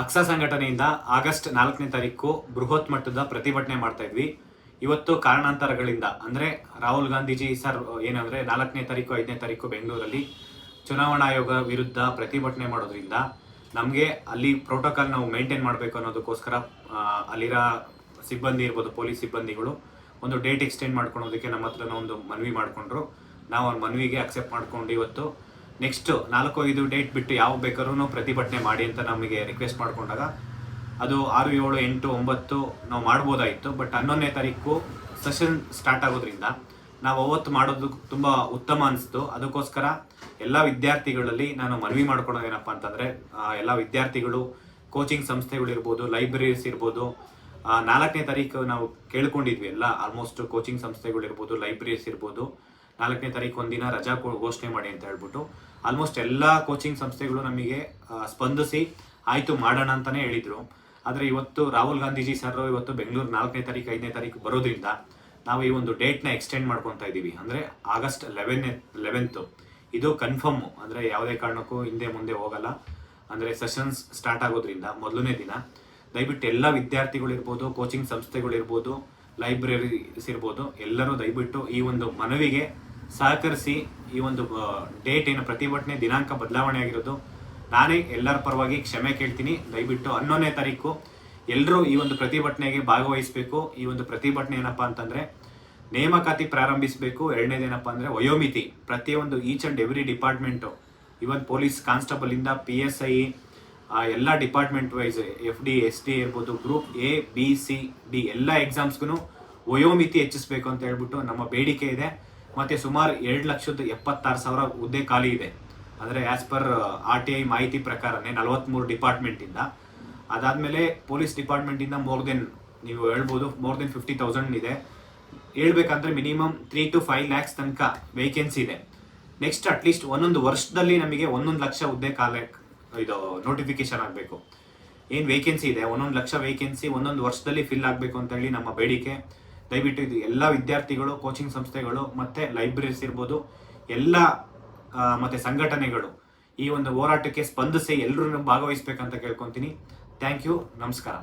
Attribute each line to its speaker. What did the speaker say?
Speaker 1: ಅಕ್ಸಾ ಸಂಘಟನೆಯಿಂದ ಆಗಸ್ಟ್ ನಾಲ್ಕನೇ ತಾರೀಕು ಬೃಹತ್ ಮಟ್ಟದ ಪ್ರತಿಭಟನೆ ಮಾಡ್ತಾ ಇದ್ವಿ. ಇವತ್ತು ಕಾರಣಾಂತರಗಳಿಂದ, ಅಂದ್ರೆ ರಾಹುಲ್ ಗಾಂಧೀಜಿ ಸರ್, ಏನಂದ್ರೆ ನಾಲ್ಕನೇ ತಾರೀಕು, ಐದನೇ ತಾರೀಕು ಬೆಂಗಳೂರಲ್ಲಿ ಚುನಾವಣಾ ಆಯೋಗ ವಿರುದ್ಧ ಪ್ರತಿಭಟನೆ ಮಾಡೋದ್ರಿಂದ ನಮಗೆ ಅಲ್ಲಿ ಪ್ರೋಟೋಕಾಲ್ ನಾವು ಮೇಂಟೈನ್ ಮಾಡಬೇಕು ಅನ್ನೋದಕ್ಕೋಸ್ಕರ ಅಲ್ಲಿರೋ ಸಿಬ್ಬಂದಿ ಇರ್ಬೋದು, ಪೊಲೀಸ್ ಸಿಬ್ಬಂದಿಗಳು ಒಂದು ಡೇಟ್ ಎಕ್ಸ್ಟೆಂಡ್ ಮಾಡ್ಕೊಳೋದಕ್ಕೆ ನಮ್ಮ ಹತ್ರನ ಒಂದು ಮನವಿ ಮಾಡಿಕೊಂಡ್ರು. ನಾವು ಅವ್ರ ಮನವಿಗೆ ಅಕ್ಸೆಪ್ಟ್ ಮಾಡ್ಕೊಂಡು ಇವತ್ತು ನೆಕ್ಸ್ಟ್ ನಾಲ್ಕು ಐದು ಡೇಟ್ ಬಿಟ್ಟು ಯಾವ ಬೇಕಾದ್ರೂ ಪ್ರತಿಭಟನೆ ಮಾಡಿ ಅಂತ ನಮಗೆ ರಿಕ್ವೆಸ್ಟ್ ಮಾಡಿಕೊಂಡಾಗ ಅದು ಆರು, ಏಳು, ಎಂಟು, ಒಂಬತ್ತು ನಾವು ಮಾಡ್ಬೋದಾಯಿತು. ಬಟ್ ಹನ್ನೊಂದನೇ ತಾರೀಕು ಸೆಷನ್ ಸ್ಟಾರ್ಟ್ ಆಗೋದ್ರಿಂದ ನಾವು ಅವತ್ತು ಮಾಡೋದು ತುಂಬ ಉತ್ತಮ ಅನಿಸ್ತು. ಅದಕ್ಕೋಸ್ಕರ ಎಲ್ಲ ವಿದ್ಯಾರ್ಥಿಗಳಲ್ಲಿ ನಾನು ಮನವಿ ಮಾಡ್ಕೊಳೋದೇನಪ್ಪ ಅಂತಂದರೆ ಎಲ್ಲ ವಿದ್ಯಾರ್ಥಿಗಳು ಕೋಚಿಂಗ್ ಸಂಸ್ಥೆಗಳಿರ್ಬೋದು ಲೈಬ್ರರೀಸ್ ಇರ್ಬೋದು ನಾಲ್ಕನೇ ತಾರೀಕು ನಾವು ಕೇಳ್ಕೊಂಡಿದ್ವಿ ಎಲ್ಲ ಆಲ್ಮೋಸ್ಟ್ ಕೋಚಿಂಗ್ ಸಂಸ್ಥೆಗಳಿರ್ಬೋದು ಲೈಬ್ರರೀಸ್ ಇರ್ಬೋದು. ನಾಲ್ಕನೇ ತಾರೀಕು ಒಂದಿನ ರಜಾ ಘೋಷಣೆ ಮಾಡಿ ಅಂತ ಹೇಳ್ಬಿಟ್ಟು ಆಲ್ಮೋಸ್ಟ್ ಎಲ್ಲ ಕೋಚಿಂಗ್ ಸಂಸ್ಥೆಗಳು ನಮಗೆ ಸ್ಪಂದಿಸಿ ಆಯ್ತು ಮಾಡೋಣ ಅಂತಾನೆ ಹೇಳಿದ್ರು. ಆದರೆ ಇವತ್ತು ರಾಹುಲ್ ಗಾಂಧೀಜಿ ಸರ್ ಇವತ್ತು ಬೆಂಗಳೂರು ನಾಲ್ಕನೇ ತಾರೀಕು, ಐದನೇ ತಾರೀಕು ಬರೋದ್ರಿಂದ ನಾವು ಈ ಒಂದು ಡೇಟ್ನ ಎಕ್ಸ್ಟೆಂಡ್ ಮಾಡ್ಕೊತಾ ಇದ್ದೀವಿ ಅಂದರೆ ಆಗಸ್ಟ್ ಲೆವೆನ್ ಲೆವೆಂತು ಇದು ಕನ್ಫರ್ಮ್ ಅಂದರೆ ಯಾವುದೇ ಕಾರಣಕ್ಕೂ ಹಿಂದೆ ಮುಂದೆ ಹೋಗಲ್ಲ. ಅಂದರೆ ಸೆಷನ್ಸ್ ಸ್ಟಾರ್ಟ್ ಆಗೋದ್ರಿಂದ ಮೊದಲನೇ ದಿನ. ದಯವಿಟ್ಟು ಎಲ್ಲ ವಿದ್ಯಾರ್ಥಿಗಳಿರ್ಬೋದು ಕೋಚಿಂಗ್ ಸಂಸ್ಥೆಗಳಿರ್ಬೋದು ಲೈಬ್ರರೀಸ್ ಇರ್ಬೋದು ಎಲ್ಲರೂ ದಯವಿಟ್ಟು ಈ ಒಂದು ಮನವಿಗೆ ಸಹಕರಿಸಿ ಈ ಒಂದು ಡೇಟ್ ಏನು ಪ್ರತಿಭಟನೆ ದಿನಾಂಕ ಬದಲಾವಣೆ ಆಗಿರೋದು ನಾನೇ ಎಲ್ಲರ ಪರವಾಗಿ ಕ್ಷಮೆ ಕೇಳ್ತೀನಿ. ದಯವಿಟ್ಟು ಹನ್ನೊಂದನೇ ತಾರೀಕು ಎಲ್ಲರೂ ಈ ಒಂದು ಪ್ರತಿಭಟನೆಗೆ ಭಾಗವಹಿಸಬೇಕು. ಈ ಒಂದು ಪ್ರತಿಭಟನೆ ಏನಪ್ಪ ಅಂತಂದ್ರೆ ನೇಮಕಾತಿ ಪ್ರಾರಂಭಿಸಬೇಕು. ಎರಡನೇದೇನಪ್ಪ ಅಂದ್ರೆ ವಯೋಮಿತಿ. ಪ್ರತಿಯೊಂದು each and every department even police constable ಇಂದ ಪಿ ಎಸ್ ಐ ಎಲ್ಲ department wise F D S T ಇರ್ಬೋದು group A B C D ಎಲ್ಲ ಎಕ್ಸಾಮ್ಸ್ಗೂ ವಯೋಮಿತಿ ಹೆಚ್ಚಿಸಬೇಕು ಅಂತ ಹೇಳ್ಬಿಟ್ಟು ನಮ್ಮ ಬೇಡಿಕೆ ಇದೆ. ಮತ್ತೆ ಸುಮಾರು ಎರಡು ಲಕ್ಷದ ಎಪ್ಪತ್ತಾರು ಸಾವಿರ ಹುದ್ದೆ ಖಾಲಿ ಇದೆ. ಅಂದರೆ as per R T I ಮಾಹಿತಿ ಪ್ರಕಾರನೇ ನಲವತ್ತ್ಮೂರು ಡಿಪಾರ್ಟ್ಮೆಂಟಿಂದ ಅದಾದಮೇಲೆ ಪೊಲೀಸ್ ಡಿಪಾರ್ಟ್ಮೆಂಟಿಂದ ಮೋರ್ ದೆನ್ ನೀವು ಹೇಳ್ಬೋದು ಮೋರ್ ದೆನ್ ಫಿಫ್ಟಿ ತೌಸಂಡ್ ಇದೆ. ಹೇಳ್ಬೇಕಂದ್ರೆ minimum three two five lakhs ತನಕ ವೇಕೆನ್ಸಿ ಇದೆ. ನೆಕ್ಸ್ಟ್ ಅಟ್ಲೀಸ್ಟ್ ಒಂದೊಂದು ವರ್ಷದಲ್ಲಿ ನಮಗೆ ಒಂದೊಂದು ಲಕ್ಷ ಹುದ್ದೆ ಕಾಲ ಇದು ನೋಟಿಫಿಕೇಶನ್ ಆಗಬೇಕು. ಏನು ವೇಕೆನ್ಸಿ ಇದೆ? ಒಂದೊಂದು ಲಕ್ಷ ವೇಕೆನ್ಸಿ ಒಂದೊಂದು ವರ್ಷದಲ್ಲಿ ಫಿಲ್ ಆಗಬೇಕು ಅಂತ ಹೇಳಿ ನಮ್ಮ ಬೇಡಿಕೆ. ದಯವಿಟ್ಟು ಇದು ಎಲ್ಲ ವಿದ್ಯಾರ್ಥಿಗಳು ಕೋಚಿಂಗ್ ಸಂಸ್ಥೆಗಳು, ಮತ್ತು ಲೈಬ್ರರೀಸ್ ಇರ್ಬೋದು, ಎಲ್ಲ ಮತ್ತು ಸಂಘಟನೆಗಳು ಈ ಒಂದು ಹೋರಾಟಕ್ಕೆ ಸ್ಪಂದಿಸಿ ಎಲ್ಲರೂ ಭಾಗವಹಿಸ್ಬೇಕಂತ ಕೇಳ್ಕೊತೀನಿ. ಥ್ಯಾಂಕ್ ಯು ನಮಸ್ಕಾರ.